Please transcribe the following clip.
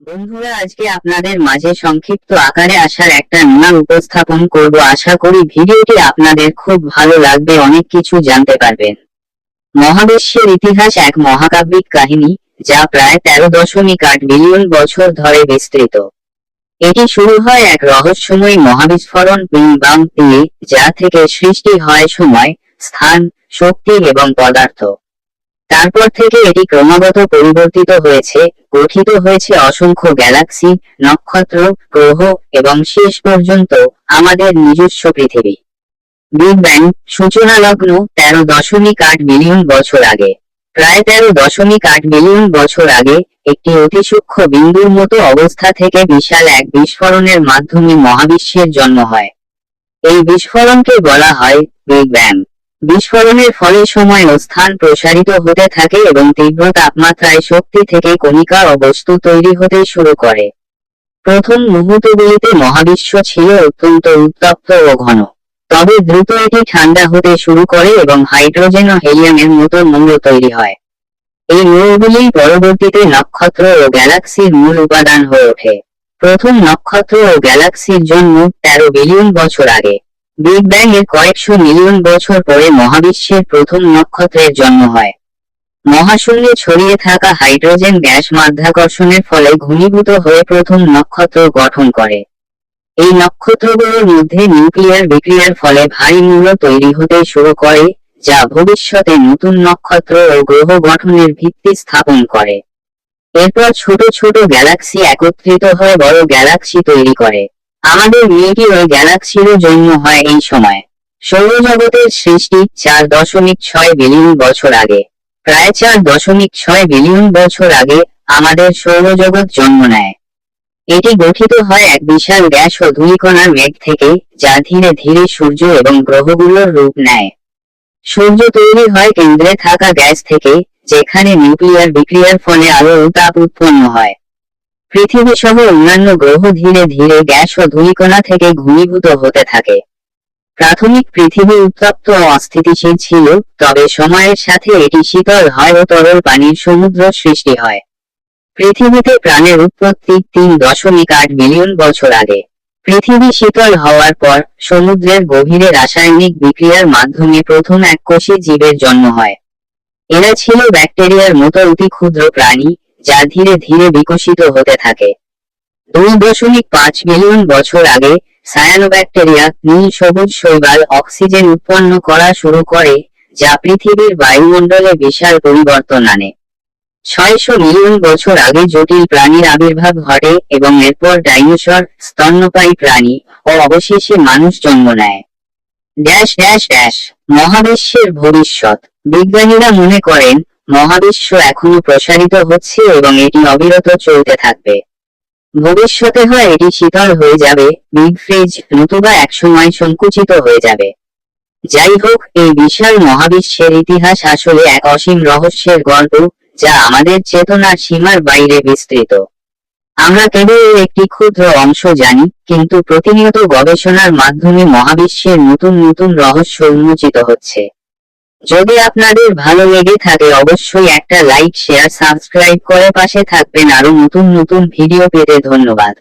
বন্ধুরা, আজকে আপনাদের মাঝে সংক্ষিপ্ত আকারে আসার একটা নাম উপস্থাপন করব। আশা করি ভিডিওটি আপনাদের খুব ভালো লাগবে, অনেক কিছু জানতে পারবেন। মহাবিশ্বের ইতিহাস এক মহাকাব্যিক কাহিনী, যা প্রায় তেরো দশমিক আট বিলিয়ন বছর ধরে বিস্তৃত। এটি শুরু হয় এক রহস্যময় মহাবিস্ফোরণ বিং বাং দিয়ে যা থেকে সৃষ্টি হয় সময়, স্থান, শক্তি এবং পদার্থ। তারপর থেকে এটি ক্রমাগত পরিবর্তিত হয়েছে, গঠিত হয়েছে অসংখ্য গ্যালাক্সি, নক্ষত্র, গ্রহ এবং শেষ পর্যন্ত আমাদের নিজস্ব পৃথিবী। বিগ ব্যাং সূচনা লগ্ন তেরো দশমিক আট বিলিয়ন বছর আগে। প্রায় তেরো দশমিক আট বিলিয়ন বছর আগে একটি অতি সূক্ষ্ম বিন্দুর মতো অবস্থা থেকে বিশাল এক বিস্ফোরণের মাধ্যমে মহাবিশ্বের জন্ম হয়। এই বিস্ফোরণকে বলা হয় বিগ ব্যাং। বিস্ফোরণের ফলে সময় ও স্থান প্রসারিত হতে থাকে এবং তীব্র তাপমাত্রায় শক্তি থেকে কণিকা ও বস্তু তৈরি হতে শুরু করে। প্রথম মুহূর্তগুলিতে মহাবিশ্ব ছিল অত্যন্ত উত্তপ্ত ও ঘন। তবে দ্রুত এটি ঠান্ডা হতে শুরু করে এবং হাইড্রোজেন ও হেলিয়ামের মতো মৌল তৈরি হয়। এই মৌলগুলি পরবর্তীতে নক্ষত্র ও গ্যালাক্সির মূল উপাদান হয়ে ওঠে। প্রথম নক্ষত্র ও গ্যালাক্সির জন্ম তেরো বিলিয়ন বছর আগে। বিগ ব্যাং এর কয়েকশো মিলিয়ন বছর পরে মহাবিশ্বের প্রথম নক্ষত্রের জন্ম হয়। মহাশূন্যে ছড়িয়ে থাকা হাইড্রোজেন গ্যাস মাধ্যাকর্ষণের ফলে ঘনীভূত হয়ে প্রথম নক্ষত্র গঠন করে। এই নক্ষত্রগুলোর মধ্যে নিউক্লিয়ার বিক্রিয়ার ফলে ভারী মূল্য তৈরি হতে শুরু করে, যা ভবিষ্যতে নতুন নক্ষত্র ও গ্রহ গঠনের ভিত্তি স্থাপন করে। এরপর ছোট ছোট গ্যালাক্সি একত্রিত হয়ে বড় গ্যালাক্সি তৈরি করে। আমাদের মিল্কি ওয়ে গ্যালাক্সিরও জন্ম হয় এই সময়। সৌরজগতের সৃষ্টি চার দশমিক ছয় বিলিয়ন বছর আগে। প্রায় চার দশমিক ছয় বিলিয়ন বছর আগে আমাদের সৌরজগৎ জন্ম নেয়। এটি গঠিত হয় এক বিশাল গ্যাস ও ধূলিকণার মেঘ থেকে, যা ধীরে ধীরে সূর্য এবং গ্রহগুলোর রূপ নেয়। সূর্য তৈরি হয় কেন্দ্রে থাকা গ্যাস থেকে, যেখানে নিউক্লিয়ার বিক্রিয়ার ফলে আলো তাপ উৎপন্ন হয়। পৃথিবী সহ অন্যান্য গ্রহ ধীরে ধীরে গ্যাস ও ধূলিকণা থেকে ঘনীভূত হতে থাকে। প্রাথমিক পৃথিবী উত্তপ্ত ও অস্থিতিশীল ছিল, তবে সময়ের সাথে এটি শীতল হয় ও তরল পানির সমুদ্র সৃষ্টি হয়। পৃথিবীতে প্রাণের উৎপত্তি তিন দশমিক আট মিলিয়ন বছর আগে। পৃথিবী শীতল হওয়ার পর সমুদ্রের গভীরে রাসায়নিক বিক্রিয়ার মাধ্যমে প্রথম এককোষী জীবের জন্ম হয়। এরা ছিল ব্যাকটেরিয়ার মতো অতি ক্ষুদ্র প্রাণী যা ধীরে ধীরে বিকশিত হতে থাকে। দুই দশমিক পাঁচ মিলিয়ন বছর আগে সায়ানোব্যাকটেরিয়া নীল সবুজ শৈবাল অক্সিজেন উৎপন্ন করা শুরু করে, যা পৃথিবীর বায়ুমণ্ডলে বিশাল পরিবর্তন আনে। ছয়শো মিলিয়ন বছর আগে জটিল প্রাণীর আবির্ভাব ঘটে এবং এরপর ডাইনোসর, স্তন্যপায়ী প্রাণী ও অবশেষে মানুষ জন্ম নেয়। ড্যাশ ড্যাশ ড্যাশ, মহাবিশ্বের ভবিষ্যৎ। বিজ্ঞানীরা মনে করেন মহাবিশ্ব এখনও প্রসারিত হচ্ছে এবং এটি অবিরত চলতে থাকবে। ভবিষ্যতে হয় এটি শীতল হয়ে যাবে, বিগ ফ্রিজ নতুবা একসময় সংকুচিত হয়ে যাবে। যাই হোক, এই বিশাল মহাবিশ্বের ইতিহাস আসলে এক অসীম রহস্যের গল্প, যা আমাদের চেতনার সীমার বাইরে বিস্তৃত। আমরা কেবল একটি ক্ষুদ্র অংশ জানি, কিন্তু প্রতিনিয়ত গবেষণার মাধ্যমে মহাবিশ্বের নতুন নতুন রহস্য উন্মোচিত হচ্ছে। যদি আপনাদের ভালো লেগে থাকে, অবশ্যই একটা লাইক শেয়ার সাবস্ক্রাইব করে পাশে থাকবেন। আরও নতুন নতুন ভিডিও পেতে ধন্যবাদ।